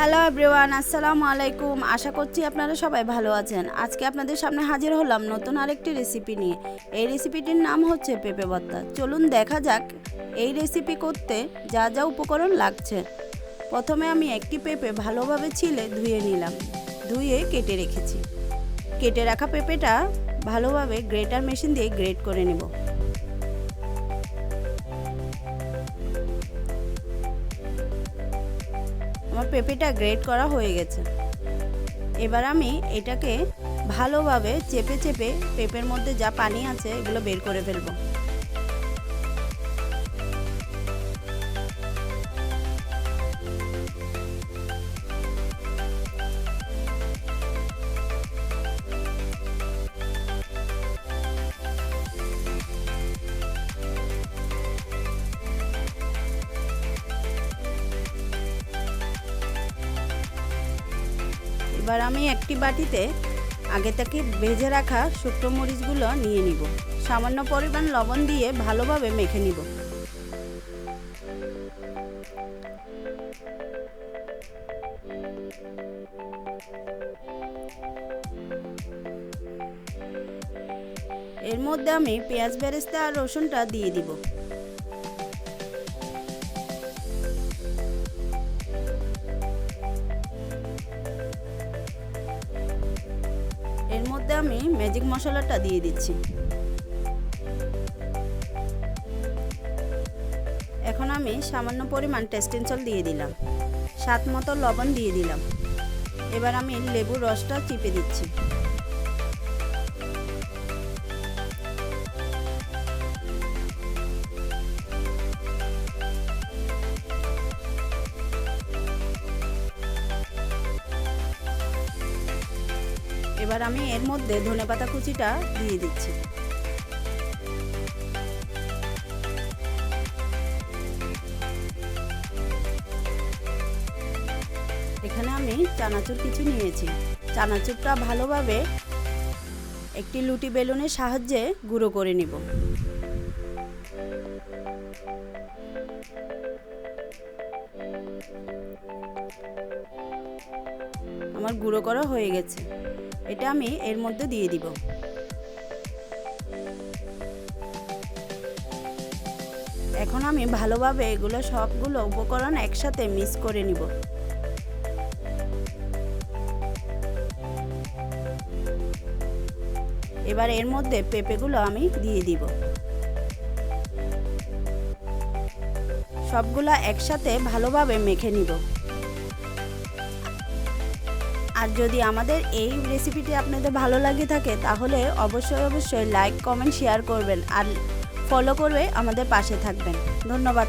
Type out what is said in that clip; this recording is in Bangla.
হ্যালো এভরিওয়ান আসসালামু আলাইকুম আশা করছি আপনারা সবাই ভালো আছেন। আজকে আপনাদের সামনে হাজির হলাম নতুন আরেকটি রেসিপি নিয়ে। এই রেসিপিটির নাম হচ্ছে পেঁপে ভর্তা। চলুন দেখা যাক এই রেসিপি করতে যা যা উপকরণ লাগছে। প্রথমে আমি একটি পেঁপে ভালোভাবে ছিলে ধুয়ে নিলাম। ধুয়ে কেটে রেখেছি। কেটে রাখা পেঁপেটা ভালোভাবে গ্রেটার মেশিন দিয়ে গ্রেট করে নেব। আমার পেঁপেটা গ্রেট করা হয়ে গেছে। এবার আমি এটাকে ভালোভাবে চেপে চেপে পেঁপের মধ্যে যা পানি আছে এগুলো বের করে ফেলব। এবার আমি একটি বাটিতে আগে থেকে ভেজে রাখা শুকনো মরিচগুলো নিয়ে নিব। সামান্য পরিমাণ লবণ দিয়ে ভালোভাবে মেখে নিব। এর মধ্যে আমি পেঁয়াজ, বেরেস্তা আর রসুনটা দিয়ে দিব। এর মধ্যে আমি ম্যাজিক মশলাটা দিয়ে দিচ্ছি। এখন আমি সামান্য পরিমাণ টেস্টিং সল দিয়ে দিলাম। স্বাদ মতো লবণ দিয়ে দিলাম। এবার আমি লেবুর রসটা চিপে দিচ্ছি। এবার আমি এর মধ্যে ধনেপাতা কুচিটা দিয়ে দিচ্ছি। এখানে আমি চানাচুর কিছু নিয়েছি। চানাচুরটা ভালোভাবে একটি লুটি বেলুনের সাহায্যে গুঁড়ো করে নিব। আমার গুঁড়ো করা হয়ে গেছে। এটা আমি এর মধ্যে দিয়ে দিব। এখন আমি ভালোভাবে এগুলো সবগুলো উপকরণ একসাথে মিক্স করে নিব। এবার এর মধ্যে পেঁপেগুলো আমি দিয়ে দিব। সবগুলা একসাথে ভালোভাবে মেখে নিব। আর যদি আমাদের এই রেসিপিটি আপনাদের ভালো লাগে থাকে, তাহলে অবশ্যই অবশ্যই লাইক কমেন্ট শেয়ার করবেন আর ফলো করবে আমাদের পাশে থাকবেন। ধন্যবাদ।